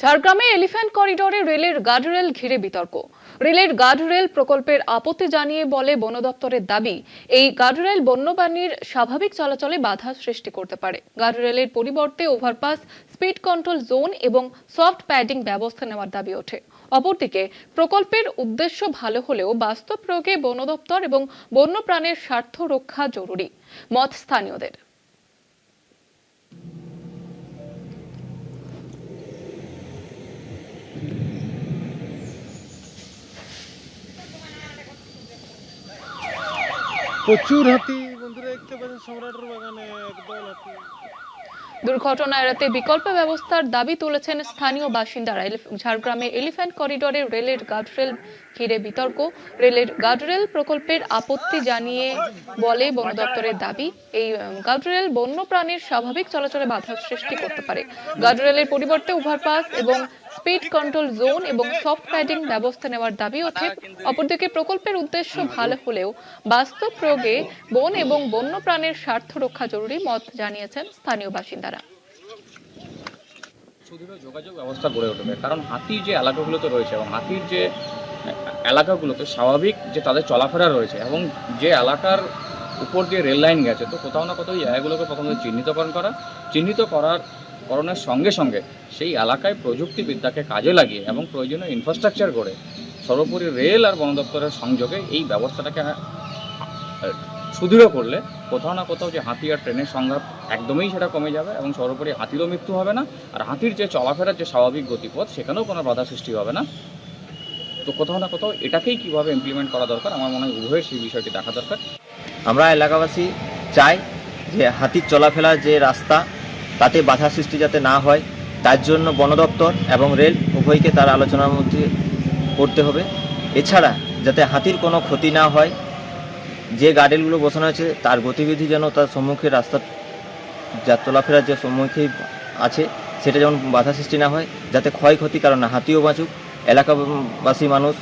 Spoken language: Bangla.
ঝাড়গ্রামে এলিফ্যান্ট করিডোরে রেলের গার্ডরেল ঘিরে বিতর্ক। রেলের গার্ডরেল প্রকল্পের আপত্তি জানিয়ে বলে বন দপ্তরের দাবি, এই গার্ডরেল বন্যপ্রাণীর স্বাভাবিক চলাচলে বাধা সৃষ্টি করতে পারে। গার্ডরেলের পরিবর্তে ওভারপাস, স্পিড কন্ট্রোল জোন এবং সফট প্যাডিং ব্যবস্থা নেওয়ার দাবি ওঠে। অপরদিকে, প্রকল্পের উদ্দেশ্য ভালো হলেও বাস্তব প্রয়োগে বন দপ্তর এবং বন্যপ্রাণের স্বার্থ রক্ষা জরুরি। মত স্থানীয়দের। প্রচুর হাতি, বন্ধুরা, দেখতে পাচ্ছেন সম্রাটের বাগানে, একদল হাতি। দুর্ঘটনা এড়াতে বিকল্প ব্যবস্থার দাবি তুলেছেন স্থানীয় বাসিন্দারা। ঝাড়গ্রামে এলিফ্যান্ট করিডোরে রেলের গার্ডরেল ঘিরে বিতর্ক। রেলের গার্ডরেল প্রকল্পের আপত্তি জানিয়ে বলে বন দপ্তরের দাবি, এই গার্ডরেল বন্যপ্রাণীর স্বাভাবিক চলাচলে বাধা সৃষ্টি করতে পারে। গার্ডরেলের পরিবর্তে ওভারপাস এবং স্পিড কন্ট্রোল জোন এবং সফট প্যাডিং ব্যবস্থা নেওয়ার দাবি ওঠে অপরদিকে প্রকল্পের উদ্দেশ্য ভালো হলেও বাস্তব প্রয়োগে বন এবং বন্যপ্রাণের স্বার্থ রক্ষা জরুরি মত জানিয়েছেন স্থানীয় বাসিন্দারা। যোগাযোগ ব্যবস্থা গড়ে উঠবে। কারণ হাতির যে এলাকাগুলোতে রয়েছে এবং হাতির যে এলাকাগুলোতে স্বাভাবিক যে তাদের চলাফেরা রয়েছে এবং যে এলাকার উপর দিয়ে রেল লাইন গেছে তো কোথাও না কোথাও এই জায়গাগুলোকে প্রথমত চিহ্নিতকরণ করা। চিহ্নিত করার করণের সঙ্গে সঙ্গে সেই এলাকায় প্রযুক্তিবিদ্যাকে কাজে লাগিয়ে এবং প্রয়োজনীয় ইনফ্রাস্ট্রাকচার করে সর্বোপরি রেল আর বন দপ্তরের সংযোগে এই ব্যবস্থাটাকে সুদৃঢ় করলে কোথাও না কোথাও যে হাতি আর ট্রেনের সংঘাত একদমই সেটা কমে যাবে এবং সর্বোপরি হাতিরও মৃত্যু হবে না আর হাতির যে চলাফেরার যে স্বাভাবিক গতিপথ সেখানেও কোনো বাধা সৃষ্টি হবে না। তো কোথাও না কোথাও এটাকেই কীভাবে ইমপ্লিমেন্ট করা দরকার আমার মনে হয় উভয়ের সেই বিষয়টি দেখা দরকার। আমরা এলাকাবাসী চাই যে হাতির চলাফেরার যে রাস্তা তাতে বাধা সৃষ্টি যাতে না হয়, তার জন্য বন দপ্তর এবং রেল উভয়কে তার আলোচনার মধ্যে করতে হবে। এছাড়া যাতে হাতির কোনো ক্ষতি না হয়, যে গার্ডেলগুলো বসানো আছে, তার গতিবিধি যেন তার সম্মুখে রাস্তা, যা চলাফেরার যে সম্মুখে আছে, সেটা যেমন বাধা সৃষ্টি না হয়, যাতে ক্ষয়ক্ষতি কারণ হাতিও বাঁচুক, এলাকাবাসী মানুষ